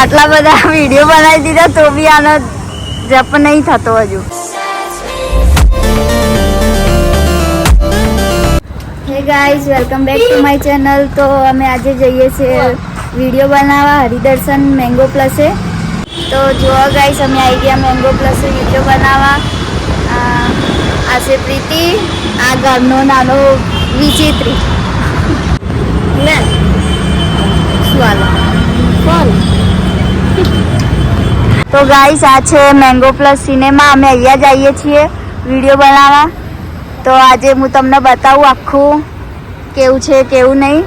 આટલા બધા વીડિયો બનાવી દીધા તો બી આનો જપ નહીં થતો હજુ. Hey guys welcome back to my channel તો અમે આજે જઈએ છીએ વીડિયો બનાવવા હરિદર્શન મેંગો પ્લસે. તો જુઓ ગાઈઝ અમે આવી ગયા મેંગો પ્લસે વીડિયો બનાવવા. આ છે પ્રીતિ, આ ઘરનો નાનો વિચિત્રી. લે. શું હાલો? કોણ તો ગાઈસ આ છે મેંગો પ્લસ સિનેમા અમે અહીંયા જ આવીએ છીએ વીડિયો બનાવવા. તો આજે હું તમને બતાવું આખું. કેવું છે, કેવું નહીં.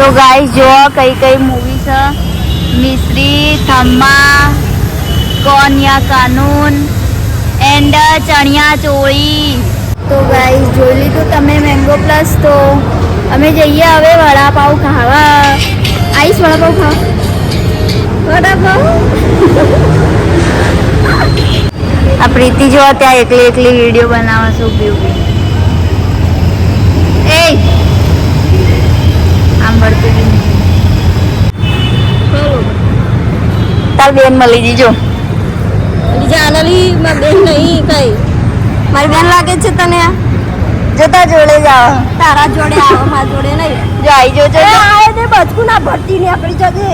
તો ગાઈસ જો કઈ કઈ મૂવી છે. મિસ્ત્રી થમ્મા, કોન્યા કાનૂન એન્ડ ચણિયા ચોળી. તો ગાઈસ જોઈ લીધું તમે મેંગો પ્લસ તો. અમે જઈએ હવે વડાપાઉં ખાવા. આવીશ વડાપાઉં ખાવા વડાપાઉં. આ પ્રીતિ જો ત્યાં એકલી એકલી વીડિયો બનાવવા છે ઊભી. એ આમ વળતું બી નહીં તાર બેન મળી જીજો. બીજા માં બેન નહીં કઈ. મારી બેન લાગે છે તને? જતા જોડે જાવ તારા જોડે આવો મારા જોડે નહીં. જો આઈ જો જો. આય તે બચકું ના ભરતી ને આપણી જજે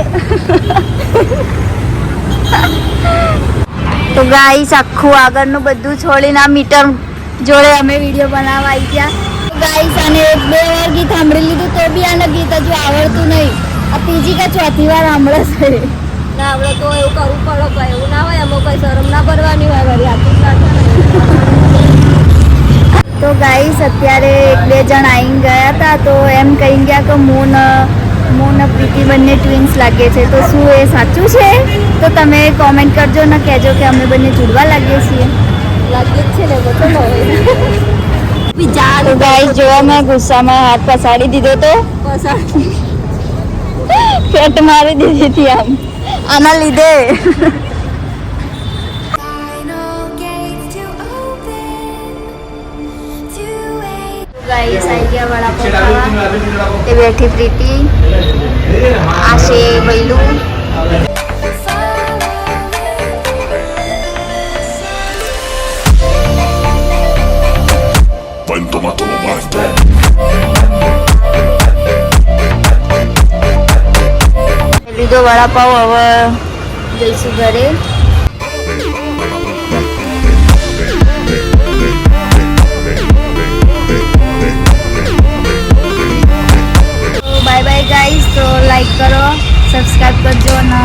તો ગાઈસ આખું આગળનું બધું છોડીને આ મીટર જોડે અમે વીડિયો બનાવવા આવી ગયા. ગાઈસ અને બે વાર ગીત સાંભળી લીધું તો બી આને ગીત હજુ આવડતું નહીં. આ ત્રીજી કે ચોથી વાર સાંભળે છે ના આવડે તો એવું કરવું પડે કોઈ એવું ના હોય અમુક કઈ શરમ ના ભરવાની હોય વળી આખી તો ગાઈસ અત્યારે એક બે જણ આવીને ગયા હતા તો એમ કહી ગયા કે મોન મોન પ્રીતિ બંને ટ્વિન્સ લાગે છે. તો શું એ સાચું છે? તો તમે કોમેન્ટ કરજો ને કહેજો કે અમે બંને જુડવા લાગીએ છીએ. લાગીએ જ છે ને તો ગાઈસ જોવા મેં ગુસ્સામાં હાથ પસાડી દીધો તો? પસાડ. પેટ મારી દીધી હતી આમ. આના લીધે. એ બેઠી પ્રીતિ આ છે બૈલું લીધો વડાપાવ હવે જઈશું ઘરે. બાય બાય ગાઈઝ તો લાઈક કરો સબસ્ક્રાઈબ કરજો અને